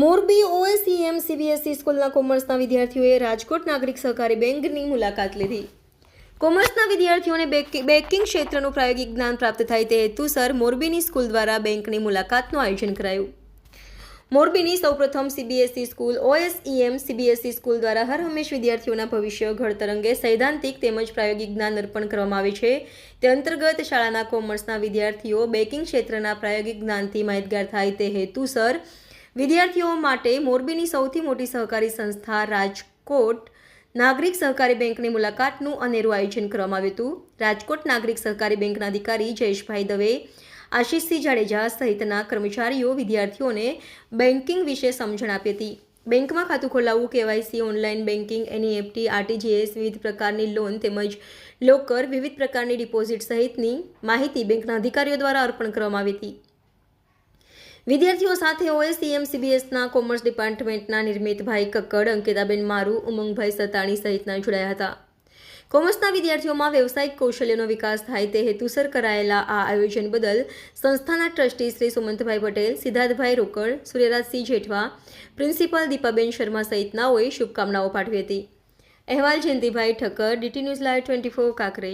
Morbi ઓએસઈએમ CBSE સ્કૂલના કોમર્સના વિદ્યાર્થીઓએ રાજકોટ નાગરિક સહકારી બેંકની મુલાકાત લીધી. કોમર્સના વિદ્યાર્થીઓને બેક- બેન્કિંગ ક્ષેત્રનું પ્રાયોગિક જ્ઞાન પ્રાપ્ત થાય તે હેતુસર મોરબીની સ્કૂલ દ્વારા બેંકની મુલાકાતનું આયોજન કરાયું. મોરબીની સૌપ્રથમ CBSE school OSEM CBSE school દ્વારા હર હંમેશ વિદ્યાર્થીઓના ભવિષ્ય ઘડતર અંગે સૈદ્ધાંતિક તેમજ પ્રાયોગિક જ્ઞાન અર્પણ કરવામાં આવે છે. તે અંતર્ગત શાળાના કોમર્સના વિદ્યાર્થીઓ બેંકિંગ ક્ષેત્રના પ્રાયોગિક જ્ઞાનથી માહિતગાર થાય તે હેતુસર વિદ્યાર્થીઓ માટે મોરબીની સૌથી મોટી સહકારી સંસ્થા રાજકોટ નાગરિક સહકારી બેંકની મુલાકાતનું અનેરું આયોજન કરવામાં આવ્યું હતું. રાજકોટ નાગરિક સહકારી બેંકના અધિકારી જયેશભાઈ દવે, આશીષસિંહ જાડેજા સહિતના કર્મચારીઓ વિદ્યાર્થીઓને બેન્કિંગ વિશે સમજણ આપી હતી. બેંકમાં ખાતું ખોલાવવું, KYC, online banking NEFT, RTGS વિવિધ પ્રકારની લોન તેમજ લોકર વિવિધ પ્રકારની ડિપોઝિટ સહિતની માહિતી બેંકના અધિકારીઓ દ્વારા અર્પણ કરવામાં આવી હતી. વિદ્યાર્થીઓ સાથે ઓએસસીએમ સીબીએસના કોમર્સ ડિપાર્ટમેન્ટના નિર્મિતભાઈ કક્કડ, અંકિતાબેન મારુ, ઉમંગભાઈ સતાણી સહિતના જોડાયા હતા. કોમર્સના વિદ્યાર્થીઓમાં વ્યવસાયિક કૌશલ્યનો વિકાસ થાય તે હેતુસર કરાયેલા આ આયોજન બદલ સંસ્થાના ટ્રસ્ટી શ્રી સુમંતભાઈ પટેલ, સિદ્ધાર્થભાઈ રોકડ, સૂર્યરાજસિંહ જેઠવા, પ્રિન્સિપાલ દીપાબેન શર્મા સહિતનાઓએ શુભકામનાઓ પાઠવી હતી. અહેવાલ Jayantibhai Thakkar, DT news live twenty four Kankrej.